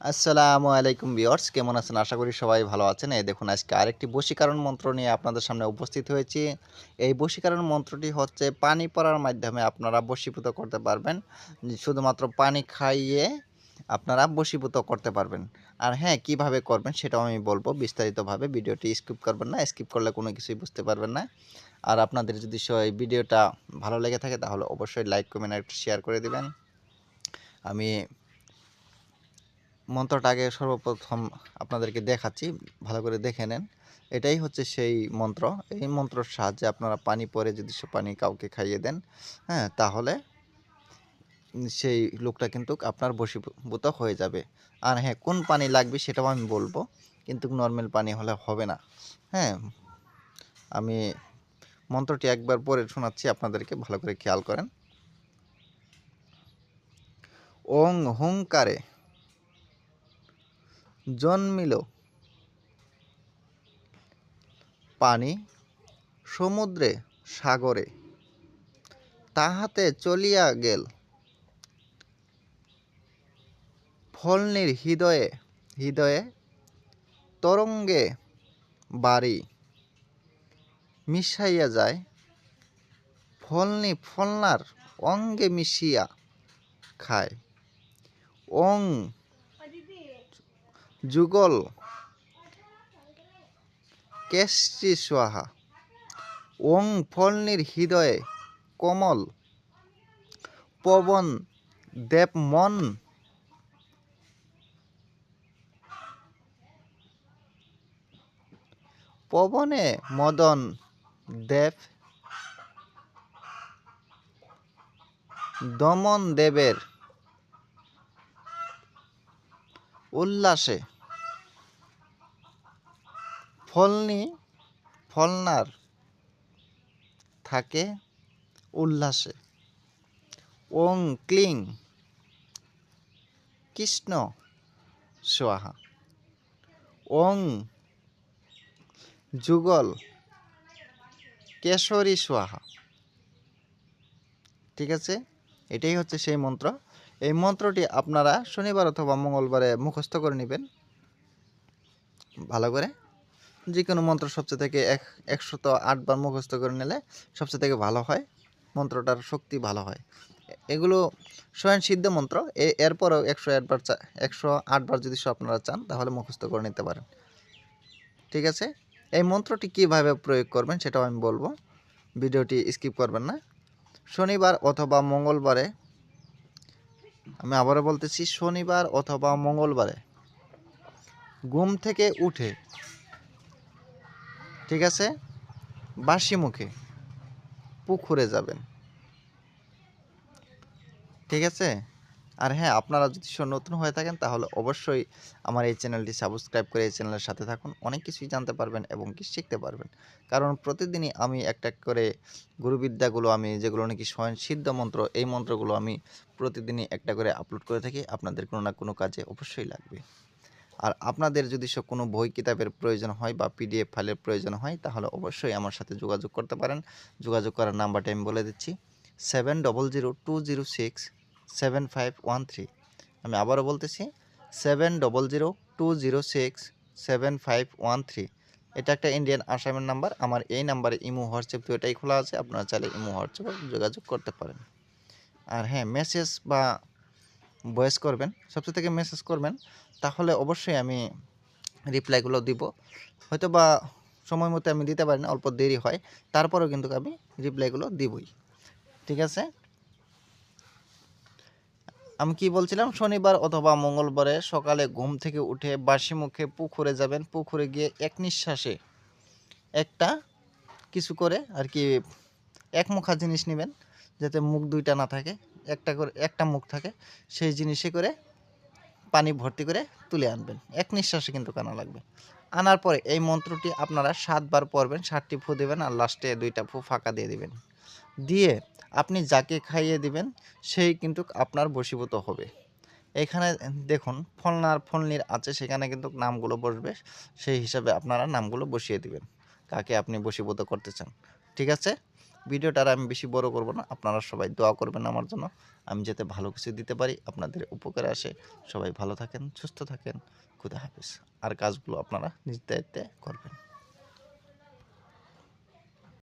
আসসালামু আলাইকুম বিয়ার্স কেমন আছেন? আশা করি সবাই ভালো আছেন। এই দেখুন, আজকে আরেকটি বশীকরণ মন্ত্র নিয়ে আপনাদের সামনে উপস্থিত হয়েছি। এই বশীকরণ মন্ত্রটি হচ্ছে পানি পড়ার মাধ্যমে আপনারা বশীভূত করতে পারবেন। শুধুমাত্র পানি খাইয়ে আপনারা বশীভূত করতে পারবেন। আর হ্যাঁ কীভাবে করবেন সেটাও আমি বলব। বিস্তারিতভাবে ভিডিওটি স্কিপ করবেন না, স্কিপ করলে কোনো কিছুই বুঝতে পারবেন না। আর আপনাদের যদি স- এই ভিডিওটা ভালো লেগে থাকে, তাহলে অবশ্যই লাইক, কমেন্ট শেয়ার করে দিবেন। আমি মন্ত্রটা আগে সর্বপ্রথম আপনাদেরকে দেখাচ্ছি, ভালো করে দেখে নেন। এটাই হচ্ছে সেই মন্ত্র। এই মন্ত্রর সাহায্যে আপনারা পানি পরে যদি সে পানি কাউকে খাইয়ে দেন হ্যাঁ তাহলে সেই লোকটা কিন্তু আপনার বশীভূত হয়ে যাবে। আর হ্যাঁ কোন পানি লাগবে সেটাও আমি বলব, কিন্তু নর্মাল পানি হলে হবে না। হ্যাঁ আমি মন্ত্রটি একবার পরে শোনাচ্ছি, আপনাদেরকে ভালো করে খেয়াল করেন। ওং হুঙ্কারে। জন্মিল। পানি সমুদ্রে, সাগরে। তাহাতে চলিয়া গেল। ফলনির হৃদয়ে হৃদয়ে তরঙ্গে বাড়ি মিশাইয়া যায়। ফলনি ফলনার অঙ্গে মিশিয়া খায়। অং যুগল কেশি সোহা ওং ফলনির হৃদয়ে কমল, পবন দেব মন। পবনে মদন দেব, দমন দেবের উল্লাসে। ফলনি, ফলনার থাকে উল্লাসে। ওং ক্লিং। কৃষ্ণ সোহা ওং যুগল। কেশরী সোহা ঠিক আছে? এটাই হচ্ছে সেই মন্ত্র। এই মন্ত্রটি আপনারা শনিবার অথবা মঙ্গলবারে মুখস্থ করে নেবেন। ভালো করে। যে কোনো মন্ত্র সবচেয়ে থেকে এক, একশত আটবার মুখস্থ করে নিলে সবচেয়ে থেকে ভালো হয়, মন্ত্রটার শক্তি ভালো হয়। এগুলো স্বয়ং সিদ্ধ মন্ত্র এরপরেও একশো আটবার চা, একশো আটবার যদি আপনারা চান, তাহলে মুখস্থ করে নিতে পারেন। ঠিক আছে? এই মন্ত্রটি কীভাবে প্রয়োগ করবেন সেটাও আমি বলব। ভিডিওটি স্কিপ করবেন না। শনিবার অথবা মঙ্গলবারে, আমি আবারও বলতেছি, শনিবার অথবা মঙ্গলবারে ঘুম থেকে উঠে ঠিক আছে? বাসি মুখে পুকুরে যাবেন। ঠিক আছে? আর হ্যাঁ আপনারা যদি নতুন হয়ে থাকেন, তাহলে অবশ্যই আমার এই চ্যানেলটি সাবস্ক্রাইব করে এই চ্যানেলের সাথে থাকুন। অনেক কিছুই জানতে পারবেন এবং কি শিখতে পারবেন। কারণ প্রতিদিনই আমি একটা করে গুরুবিদ্যাগুলো আমি যেগুলো নাকি স্বয়ং সিদ্ধ মন্ত্র, এই মন্ত্রগুলো আমি প্রতিদিনই একটা করে আপলোড করে থাকি। আপনাদের কোনো না কোনো কাজে অবশ্যই লাগবে। আর আপনাদের যদি সব কোনো বই, কিতাবের প্রয়োজন হয় বা পিডিএফ ফাইলের প্রয়োজন হয়, তাহলে অবশ্যই আমার সাথে যোগাযোগ করতে পারেন। যোগাযোগ করার নাম্বারটা আমি বলে দিচ্ছি seven double zero two zero six seven five one three আমি আবারও বলতেছি seven double zero two zero six seven five one three এটা একটা ইন্ডিয়ান আসামের নাম্বার আমার এই নাম্বারে ইমো, হোয়াটসঅ্যাপ তো এটাই খোলা আছে, আপনারা চাইলে ইমো হোয়াটসঅ্যাপে যোগাযোগ করতে পারেন। আর হ্যাঁ মেসেজ বা ভয়েস করবেন, সবচেয়ে থেকে মেসেজ করবেন, তাহলে অবশ্যই আমি রিপ্লাইগুলো দিব। হয়তো বা সময় মতো আমি দিতে পারি না, অল্প দেরি হয়, তারপরেও কিন্তু আমি রিপ্লাইগুলো দিবই। ঠিক আছে? আমি কি বলছিলাম? শনিবার অথবা মঙ্গলবারে সকালে ঘুম থেকে উঠে বাসি মুখে পুকুরে যাবেন, পুকুরে গিয়ে এক নিঃশ্বাসে একটা কিছু করে আর কি এক মুখা জিনিস নেবেন, যাতে মুখ দুইটা না থাকে। একটা করে, একটা মুখ থাকে, সেই জিনিসে করে পানি ভর্তি করে তুলে আনবেন। এক নিঃশ্বাসে কিন্তু কানা লাগবে। আনার পরে এই মন্ত্রটি আপনারা সাতবার পড়বেন, সাতটি ফু দেবেন আর লাস্টে দুইটা ফু ফাঁকা দিয়ে দিবেন। দিয়ে আপনি যাকে খাইয়ে দিবেন, সেই কিন্তু আপনার বশীভূত হবে। এখানে দেখুন, ফলনার ফলনির আছে, সেখানে কিন্তু নামগুলো বসবে, সেই হিসাবে আপনারা নামগুলো বসিয়ে দিবেন, কাকে আপনি বশীভূত করতে চান। ঠিক আছে? ভিডিওটা আর আমি বেশি বড় করব না। আপনারা সবাই দোয়া করবেন আমার জন্য। আমি যাতে ভালো কিছু দিতে পারি, আপনাদের উপকারে আসে। সবাই ভালো থাকেন, সুস্থ থাকেন। খুদা হাফিজ। আর কাজগুলো আপনারা নিজ দায়িত্বে করবেন।